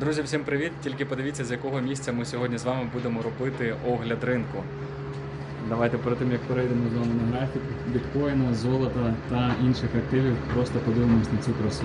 Друзі, всім привіт! Тільки подивіться, з якого місця ми сьогодні з вами будемо робити огляд ринку. Давайте перед тим, як перейдемо з вами на графік біткоїна, золота та інших активів, просто подивимось на цю красу.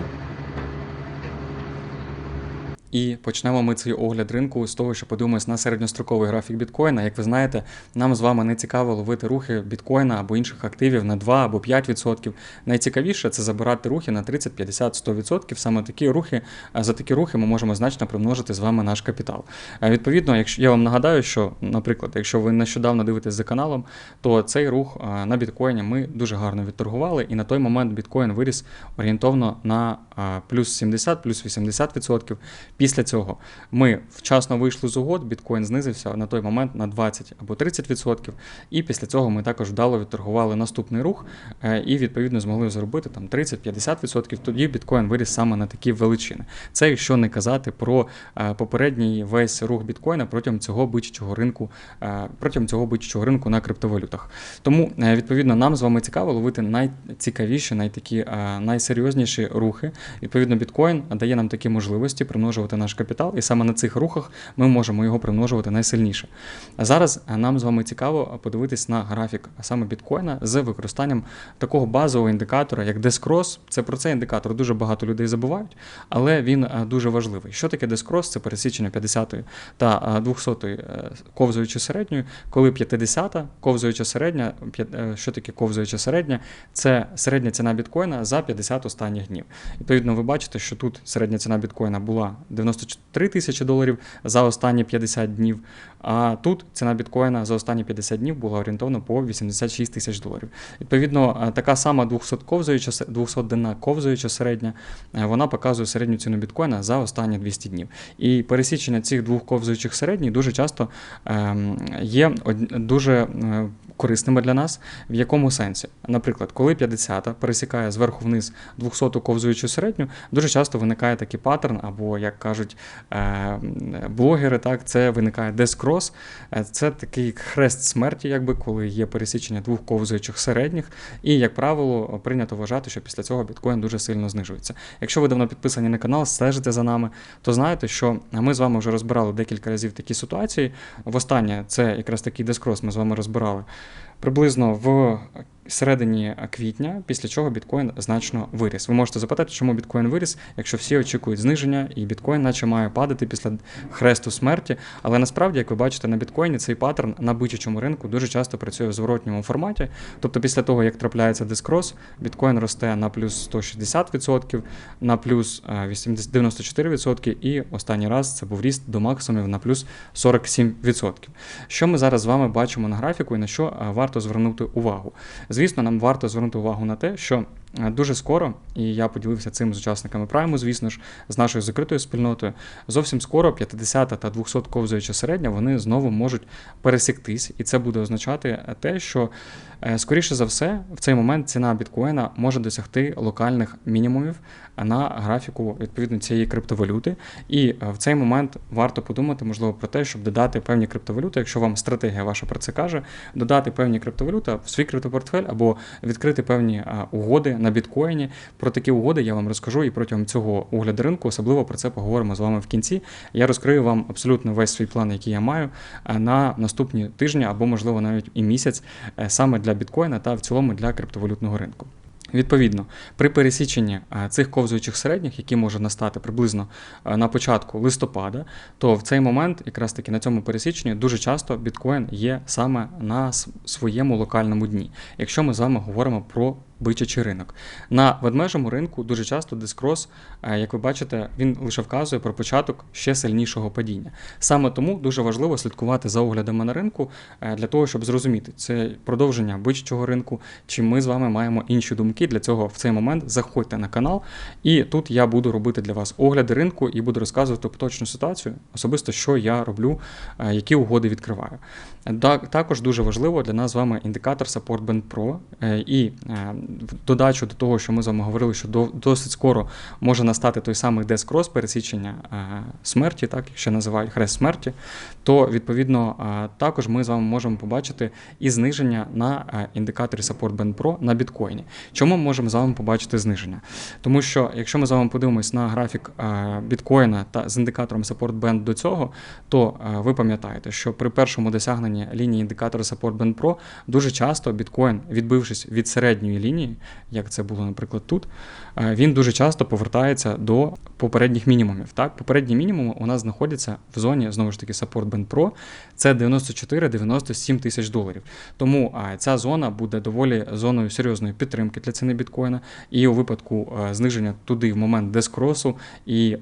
І почнемо ми цей огляд ринку з того, що подивимось на середньостроковий графік біткоїна. Як ви знаєте, нам з вами не цікаво ловити рухи біткоїна або інших активів на 2 або 5%. Найцікавіше це забирати рухи на 30, 50, 100%. Саме такі рухи, за такі рухи ми можемо значно примножити з вами наш капітал. Е, Відповідно, якщо я вам нагадаю, що, наприклад, якщо ви нещодавно дивитесь за каналом, то цей рух е, на біткоїні ми дуже гарно відторгували, і на той момент біткоін виріс орієнтовно на е, плюс 70, плюс 80%. Після цього ми вчасно вийшли з угод, біткоін знизився на той момент на 20 або 30%. І після цього ми також вдало відторгували наступний рух е, і відповідно змогли зробити там 30-50%. Тоді біткоін виріс саме на такі величини. Це якщо не казати про е, попередній весь рух біткоїна протягом цього бичачого ринку, е, протягом цього бичачого ринку на криптовалютах. Тому відповідно нам з вами цікаво ловити найцікавіші, найтакі найсерйозніші рухи. Відповідно, біткоін дає нам такі можливості примножувати наш капітал, і саме на цих рухах ми можемо його примножувати найсильніше. А зараз е, нам з вами цікаво подивитись на графік саме біткоїна з використанням такого базового індикатора, як Дескрос. Це про цей індикатор дуже багато людей забувають, але він е, дуже важливий. Що таке Дескрос? Це пересічення 50-ї та 200-ї ковзуючи середньою, коли 50-та ковзуюча середня, е, що таке ковзуюча середня? Це середня ціна біткоїна за 50 останніх днів. Відповідно, ви бачите, що тут середня ціна біткоїна була 94 тисячі доларів за останні 50 днів, а тут ціна біткоїна за останні 50 днів була орієнтовно по 86 тисяч доларів. Відповідно, е, така сама 200 ковзуюча, 200 денна ковзуюча середня, е, вона показує середню ціну біткоїна за останні 200 днів. І пересічення цих двох ковзуючих середніх дуже часто ем, є дуже е, корисними для нас. В якому сенсі? Наприклад, коли 50-та пересікає зверху вниз 200-ту ковзуючу середню, дуже часто виникає такий паттерн, або, як кажуть е, блогери, так, це виникає дескрос. Е, Це такий хрест смерті, якби, коли є пересічення двох ковзуючих середніх. І, як правило, прийнято вважати, що після цього біткоін дуже сильно знижується. Якщо ви давно підписані на канал, стежите за нами, то знаєте, що ми з вами вже розбирали декілька разів такі ситуації. Востаннє це якраз такий дескрос ми з вами розбирали приблизно в середині квітня, після чого біткоін значно виріс. Ви можете запитати, чому біткоін виріс, якщо всі очікують зниження, і біткоін наче має падати після хресту смерті. Але насправді, як ви бачите, на біткоїні цей паттерн на бичачому ринку дуже часто працює в зворотньому форматі. Тобто, після того, як трапляється дискрос, біткоін росте на плюс 160%, на плюс е, 80 94%, і останній раз це був ріст до максимумів на плюс 47%. Що ми зараз з вами бачимо на графіку і на що е, варто звернути увагу? Звісно, нам варто звернути увагу на те, що дуже скоро, і я поділився цим з учасниками прайму, звісно ж, з нашою закритою спільнотою. Зовсім скоро 50 та 200 ковзуюча середня вони знову можуть пересіктись, і це буде означати те, що е, скоріше за все, в цей момент ціна біткоїна може досягти локальних мінімумів на графіку відповідно цієї криптовалюти. І е, в цей момент варто подумати, можливо, про те, щоб додати певні криптовалюти, якщо вам стратегія ваша про це каже, додати певні криптовалюти в свій криптопортфель або відкрити певні угоди на біткоїні. Про такі угоди я вам розкажу і протягом цього огляду ринку, особливо про це поговоримо з вами в кінці. Я розкрию вам абсолютно весь свій план, який я маю на наступні тижні або, можливо, навіть і місяць е, саме для біткоїна та в цілому для криптовалютного ринку. Відповідно, при пересіченні е, цих ковзуючих середніх, які може настати приблизно е, на початку листопада, то в цей момент, якраз таки на цьому пересіченні, дуже часто біткоін є саме на своєму локальному дні, якщо ми з вами говоримо про бичачий ринок. На ведмежому ринку дуже часто дискрос, е, як ви бачите, він лише вказує про початок ще сильнішого падіння. Саме тому дуже важливо слідкувати за оглядами на ринку е, для того, щоб зрозуміти, це продовження бичачого ринку, чи ми з вами маємо інші думки. Для цього в цей момент заходьте на канал, і тут я буду робити для вас огляди ринку і буду розказувати про точну ситуацію, особисто що я роблю, е, які угоди відкриваю. Да- Також дуже важливо для нас з вами індикатор Support Band Pro. І додачу до того, що ми з вами говорили, що до, досить скоро може настати той самий дескрос пересічення е, смерті, так якщо називають хрест смерті, то відповідно е, також ми з вами можемо побачити і зниження на е, індикаторі Support Band Pro на біткоїні. Чому ми можемо з вами побачити зниження? Тому що якщо ми з вами подивимось на графік біткоїна та з індикатором Support Band до цього, то ви пам'ятаєте, що при першому досягненні лінії індикатора Support Band Pro дуже часто біткоін, відбившись від середньої лінії, як це було, наприклад, тут, він дуже часто повертається до попередніх мінімумів. Так, попередні мінімуми у нас знаходяться в зоні знову ж таки Support Band Pro, це 94-97 тисяч доларів. Тому ця зона буде доволі зоною серйозної підтримки для ціни біткоїна. І у випадку зниження туди в момент дескросу, і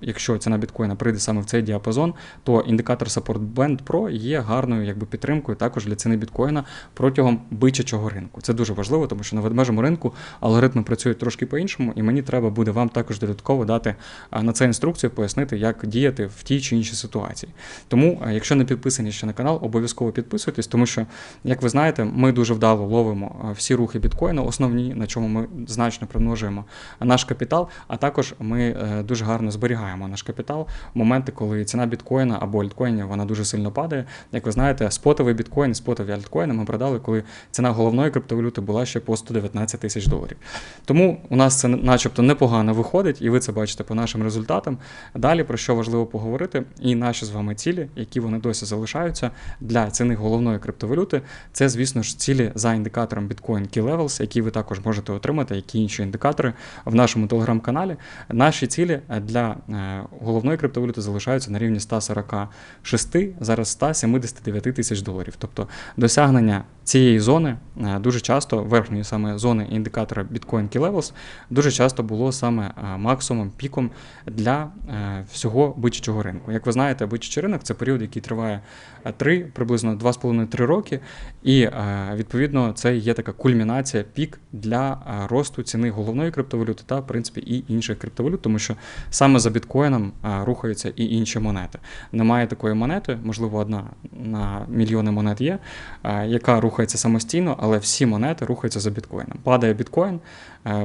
якщо ціна біткоїна прийде саме в цей діапазон, то індикатор Support Band Pro є гарною якби, підтримкою також для ціни біткоїна протягом бичачого ринку. Це дуже важливо, тому що на ведмежому ринку алгоритми працюють трошки по-іншому, і мені треба буде вам також додатково дати на це інструкцію, пояснити, як діяти в тій чи іншій ситуації. Тому, якщо не підписані ще на канал, обов'язково підписуйтесь, тому що, як ви знаєте, ми дуже вдало ловимо всі рухи біткоїна, основні, на чому ми значно примножуємо наш капітал, а також ми е, дуже гарно зберігаємо наш капітал в моменти, коли ціна біткоїна або альткоїнів вона дуже сильно падає. Як ви знаєте, спотовий біткоін, спотові альткоїни ми продали, коли ціна головної криптовалюти була ще по 119 тисяч доларів. Тому у нас це начебто непогано виходить, і ви це бачите по нашим результатам. Далі про що важливо поговорити, і наші з вами цілі, які вони досі залишаються для ціни головної криптовалюти, це, звісно ж, цілі за індикатором Bitcoin Key Levels, які ви також можете отримати, які інші індикатори в нашому телеграм-каналі. Наші цілі для е, головної криптовалюти залишаються на рівні 146, зараз 179 тисяч доларів. Тобто досягнення цієї зони е, дуже часто, верхньої саме зони індикатора Bitcoin Key Levels, дуже часто було саме е, максимум, піком для е, всього бичачого ринку. Як ви знаєте, бичачий ринок це період, який триває 3, приблизно 2,5-3 роки, і відповідно це є така кульмінація, пік для росту ціни головної криптовалюти та, в принципі, і інших криптовалют, тому що саме за біткоїном рухаються і інші монети. Немає такої монети, можливо, одна на мільйони монет є, яка рухається самостійно, але всі монети рухаються за біткоїном. Падає біткоін,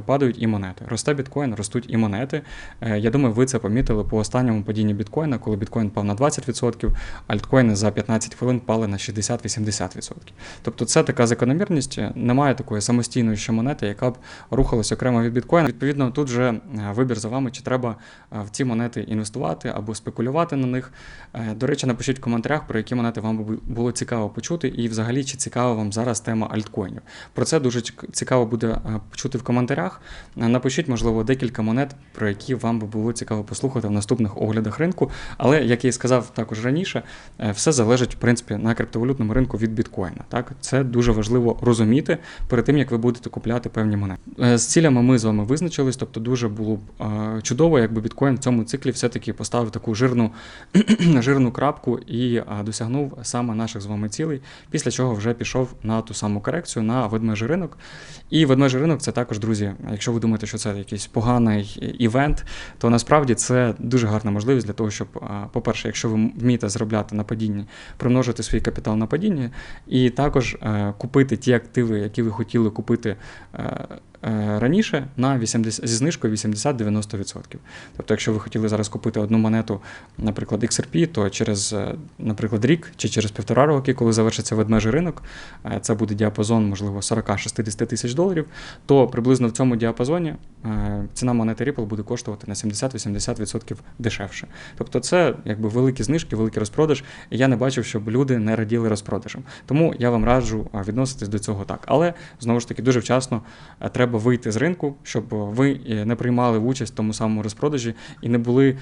падають і монети. Росте біткоін, ростуть і монети. Е, Я думаю, ви це помітили по останньому падінні біткоїна, коли біткоін пав на 20%, альткоїни за 15 хвилин пали на 60-80%. Тобто це така закономірність. Немає такої самостійної ще монети, яка б рухалася окремо від біткоїна. Відповідно, тут вже е, вибір за вами, чи треба е, в ці монети інвестувати або спекулювати на них. Е, До речі, напишіть в коментарях, про які монети вам було цікаво почути, і взагалі чи цікава вам зараз тема альткоїнів. Про це дуже цікаво буде е, почути в коментарях. Е, Напишіть, можливо, декілька монет, про які вам би було цікаво послухати в наступних оглядах ринку. Але як я і сказав також раніше, е, все залежить в принципі на криптовалютному ринку від біткоїна. Так, це дуже важливо розуміти перед тим, як ви будете купляти певні монети. Е, З цілями ми з вами визначились, тобто дуже було б е, чудово, якби біткоін в цьому циклі все-таки поставив таку жирну, жирну крапку і досягнув саме наших з вами цілей, після чого вже пішов на ту саму корекцію на ведмежий ринок. І ведмежий ринок це також, друзі, якщо ви думаєте, що це якийсь поганий івент, то насправді це дуже гарна можливість для того, щоб, по-перше, якщо ви вмієте заробляти на падінні, примножити свій капітал на падінні, і також е, купити ті активи, які ви хотіли купити. Е, Раніше на 80, зі знижкою 80-90%. Тобто, якщо ви хотіли зараз купити одну монету, наприклад, XRP, то через, е, наприклад, рік чи через півтора роки, коли завершиться ведмежий ринок, е, це буде діапазон, можливо, 40-60 тисяч доларів, то приблизно в цьому діапазоні ціна монети Ripple буде коштувати на 70-80% дешевше. Тобто це якби великі знижки, великий розпродаж, і я не бачив, щоб люди не раділи розпродажем. Тому я вам раджу відноситись до цього так. Але знову ж таки дуже вчасно е, треба вийти з ринку, щоб ви е, не приймали участь в тому самому розпродажі і не були.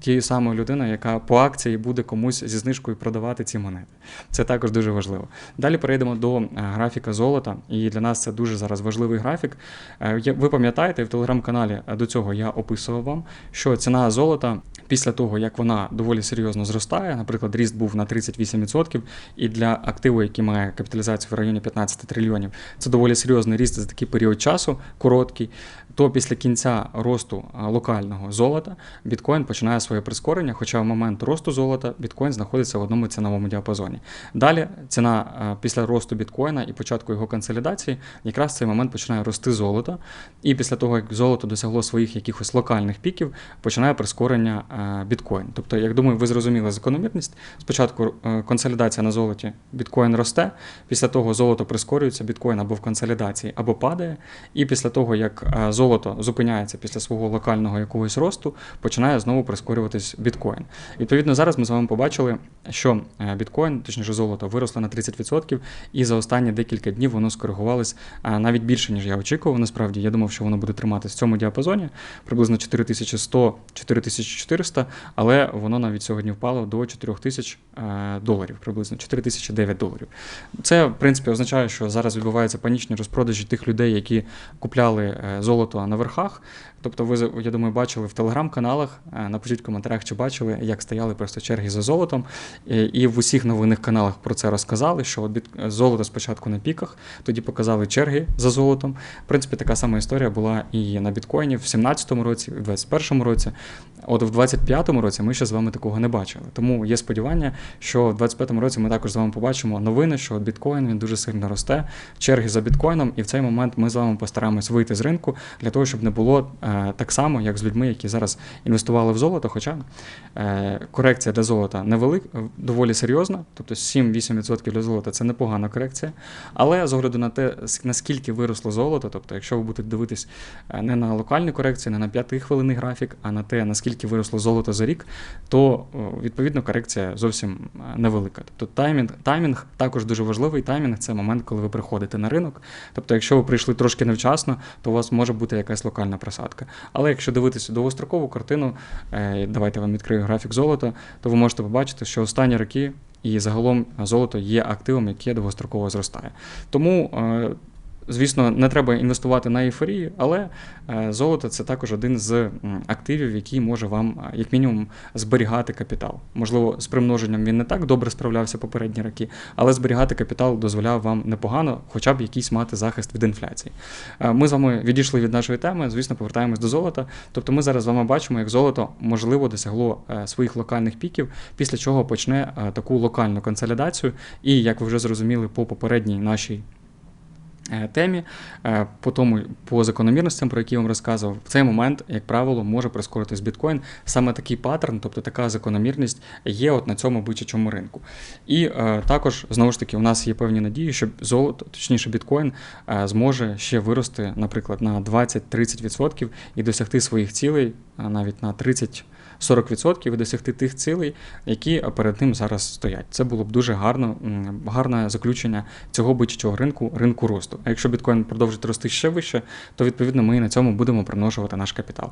Тією самою людиною, яка по акції буде комусь зі знижкою продавати ці монети. Це також дуже важливо. Далі перейдемо до е, графіка золота, і для нас це дуже зараз важливий графік. Е, Ви пам'ятаєте, в телеграм-каналі е, до цього я описував вам, що ціна золота після того, як вона доволі серйозно зростає, наприклад, ріст був на 38%, і для активу, який має капіталізацію в районі 15 трильйонів, це доволі серйозний ріст за такий період часу, короткий, то після кінця росту локального золота біткоін починає своє прискорення, хоча в момент росту золота біткоін знаходиться в одному ціновому діапазоні. Далі ціна після росту біткоїна і початку його консолідації, якраз в цей момент починає рости золото. І після того, як золото досягло своїх якихось локальних піків, починає прискорення біткоін. Тобто, як думаю, ви зрозуміли закономірність. Спочатку е, консолідація на золоті, біткоін росте, після того золото прискорюється, біткоін або в консолідації, або падає. І після того, як е, золото зупиняється після свого локального якогось росту, починає знову прискорюватись біткоін. Відповідно, зараз ми з вами побачили, що е, біткоін, точніше золото, виросло на 30%, і за останні декілька днів воно скоригувалось е, навіть більше, ніж я очікував. Насправді я думав, що воно буде триматись в цьому діапазоні приблизно 4100-4400, але воно навіть сьогодні впало до 4000 е, доларів, приблизно 4009 доларів. Це, в принципі, означає, що зараз відбуваються панічні розпродажі тих людей, які купляли е, золото на верхах. Тобто, ви я думаю, бачили в телеграм-каналах. е, Напишіть в коментарях, чи бачили, як стояли просто черги за золотом. Е, І в усіх новинних каналах про це розказали, що біт- золото спочатку на піках, тоді показали черги за золотом. В принципі, така сама історія була і на біткоїні в 2017 році, в 2021 році. От в 2025 році ми ще з вами такого не бачили. Тому є сподівання, що в 2025 році ми також з вами побачимо новини, що біткоін він дуже сильно росте, черги за біткоїном, і в цей момент ми з вами постараємось вийти з ринку для того, щоб не було е, так само, як з людьми, які зараз інвестували в золото. Хоча е, корекція для золота невелика, доволі серйозна, тобто 7-8% для золота це непогана корекція. Але з огляду на те, наскільки виросло золото, тобто, якщо ви будете дивитись е, не на локальні корекції, не на 5-хвилинний графік, а на те, наскільки виросло золото за рік, то відповідно корекція зовсім е, невелика. Тобто таймінг, таймінг також дуже важливий. Таймінг це момент, коли ви приходите на ринок. Тобто, якщо ви прийшли трошки невчасно, то у вас може бути якась локальна просадка. Але якщо дивитися довгострокову картину, е, давайте вам відкрию графік золота, то ви можете побачити, що останні роки і загалом золото є активом, яке довгостроково зростає. Тому. Звісно, не треба інвестувати на ейфорії, але е, золото це також один з активів, який може вам, е, як мінімум, зберігати капітал. Можливо, з примноженням він не так добре справлявся попередні роки, але зберігати капітал дозволяв вам непогано, хоча б якийсь мати захист від інфляції. Е, Ми з вами відійшли від нашої теми, звісно, повертаємось до золота. Тобто, ми зараз з вами бачимо, як золото можливо досягло своїх локальних піків, після чого почне таку локальну консолідацію. І як ви вже зрозуміли по попередній нашій темі, е, по тому по закономірностям, про які я вам розказував, в цей момент, як правило, може прискоритись біткоін. Саме такий паттерн, тобто така закономірність, є от на цьому бичачому ринку. І е, також знову ж таки у нас є певні надії, що золото, точніше, біткоін е, зможе ще вирости, наприклад, на 20-30% і досягти своїх цілей навіть на 30 40% і досягти тих цілей, які перед ним зараз стоять. Це було б дуже гарно, гарне заключення цього бичачого ринку, ринку росту. А якщо біткоін продовжить рости ще вище, то відповідно ми на цьому будемо примножувати наш капітал.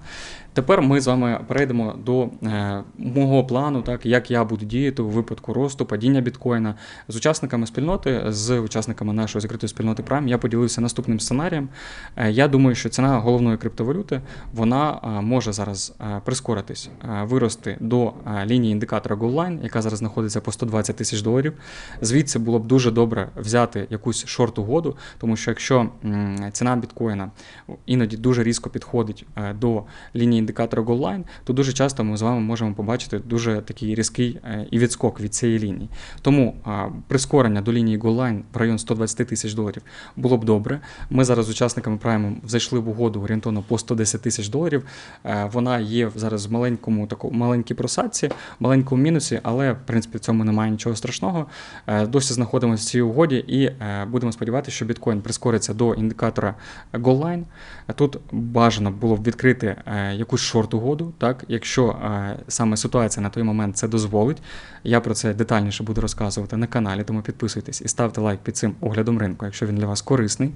Тепер ми з вами перейдемо до е, мого плану, так як я буду діяти у випадку росту, падіння біткоїна з учасниками спільноти, з учасниками нашої закритої спільноти Prime. Я поділився наступним сценарієм. Е, я думаю, що ціна головної криптовалюти вона е, може зараз е, прискоритись, е, вирости до е, лінії індикатора GoalLine, яка зараз знаходиться по 120 тисяч доларів. Звідси було б дуже добре взяти якусь шорт-угоду, тому що якщо ціна біткоїна іноді дуже різко підходить е, до лінії індикатора GoalLine, то дуже часто ми з вами можемо побачити дуже такий різкий е, і відскок від цієї лінії. Тому е, прискорення до лінії GoalLine в район 120 тисяч доларів було б добре. Ми зараз з учасниками Prime зайшли в угоду орієнтовно по 110 тисяч доларів. Е, Вона є зараз в маленькому такому маленькій просадці, маленькому мінусі, але в принципі в цьому немає нічого страшного. Е, Досі знаходимося в цій угоді і е, будемо сподіватися, що біткоін прискориться до індикатора GoalLine. Тут бажано було б відкрити е, якусь шорт-угоду, так, якщо саме ситуація на той момент це дозволить. Я про це детальніше буду розказувати на каналі, тому підписуйтесь і ставте лайк під цим оглядом ринку, якщо він для вас корисний.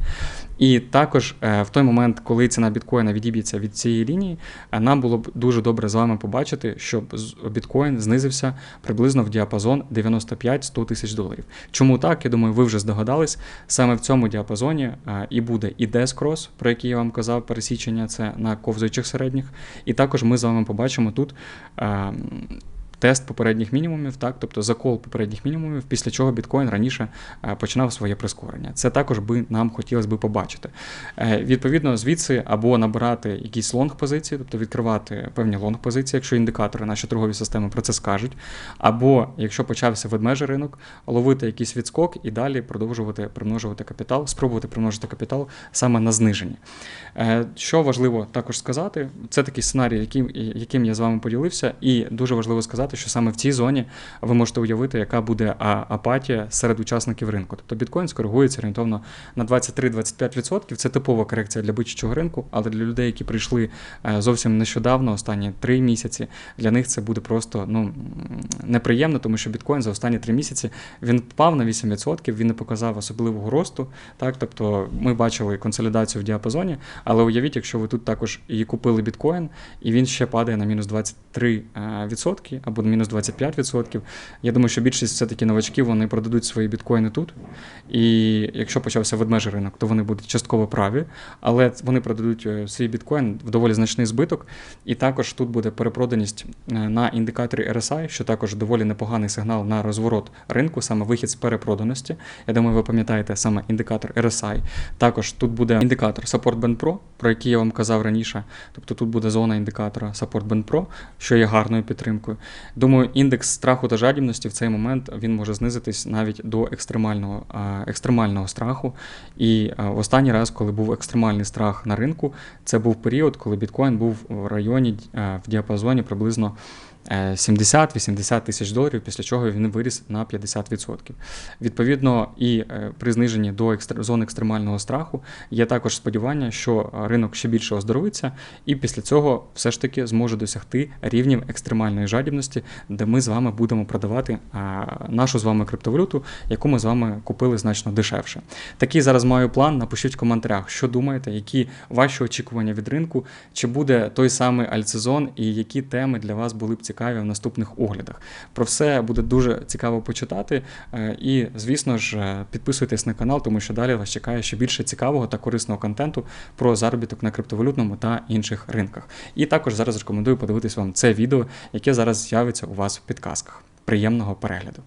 І також в той момент, коли ціна біткоїна відіб'ється від цієї лінії, нам було б дуже добре з вами побачити, щоб що біткоін знизився приблизно в діапазон 95-100 тисяч доларів. Чому так? Я думаю, ви вже здогадались. Саме в цьому діапазоні е, і буде і дескрос, про який я вам казав, пересічення це на ковзуючих середніх. І також ми з вами побачимо тут. Тест попередніх мінімумів, так, тобто закол попередніх мінімумів, після чого біткоін раніше е, починав своє прискорення. Це також би нам хотілося би побачити. Е, Відповідно, звідси або набирати якісь лонг позиції, тобто відкривати певні лонг позиції, якщо індикатори наші торгові системи про це скажуть. Або якщо почався ведмежий ринок, ловити якийсь відскок і далі продовжувати примножувати капітал, спробувати примножити капітал саме на зниженні. Е, Що важливо також сказати, це такий сценарій, яким, яким я з вами поділився, і дуже важливо сказати, що саме в цій зоні ви можете уявити, яка буде апатія серед учасників ринку. Тобто біткоін скоригується орієнтовно на 23-25%. Це типова корекція для бичачого ринку, але для людей, які прийшли е, зовсім нещодавно, останні 3 місяці, для них це буде просто ну, неприємно, тому що біткоін за останні 3 місяці він впав на 8%, він не показав особливого росту. Так, тобто ми бачили консолідацію в діапазоні, але уявіть, якщо ви тут також і купили біткоін, і він ще падає на мінус 23% або мінус 25%. Я думаю, що більшість все-таки новачків вони продадуть свої біткоїни тут. І якщо почався ведмежий ринок, то вони будуть частково праві, але вони продадуть е, свій біткоін в доволі значний збиток. І також тут буде перепроданість е, на індикаторі RSI, що також доволі непоганий сигнал на розворот ринку, саме вихід з перепроданості. Я думаю, ви пам'ятаєте саме індикатор RSI. Також тут буде індикатор Support Band Pro, про який я вам казав раніше. Тобто тут буде зона індикатора Support Band Pro, що є гарною підтримкою. Думаю, індекс страху та жадібності в цей момент він може знизитись навіть до екстремального, екстремального страху. І в останній раз, коли був екстремальний страх на ринку, це був період, коли біткоін був в районі в діапазоні приблизно. Е, 70-80 тисяч доларів, після чого він виріс на 50%. Відповідно, і е, при зниженні до екстр... зони екстремального страху є також сподівання, що е, ринок ще більше оздоровиться, і після цього все ж таки зможе досягти рівнів екстремальної жадібності, де ми з вами будемо продавати нашу з вами криптовалюту, яку ми з вами купили значно дешевше. Такий зараз маю план. Напишіть в коментарях, що думаєте, які ваші очікування від ринку, чи буде той самий альтсезон, і які теми для вас були б цікаві в наступних оглядах. Про все буде дуже цікаво почитати. Е, І, звісно ж, е, підписуйтесь на канал, тому що далі вас чекає ще більше цікавого та корисного контенту про заробіток на криптовалютному та інших ринках. І також зараз рекомендую подивитись вам це відео, яке зараз з'явиться у вас в підказках. Приємного перегляду!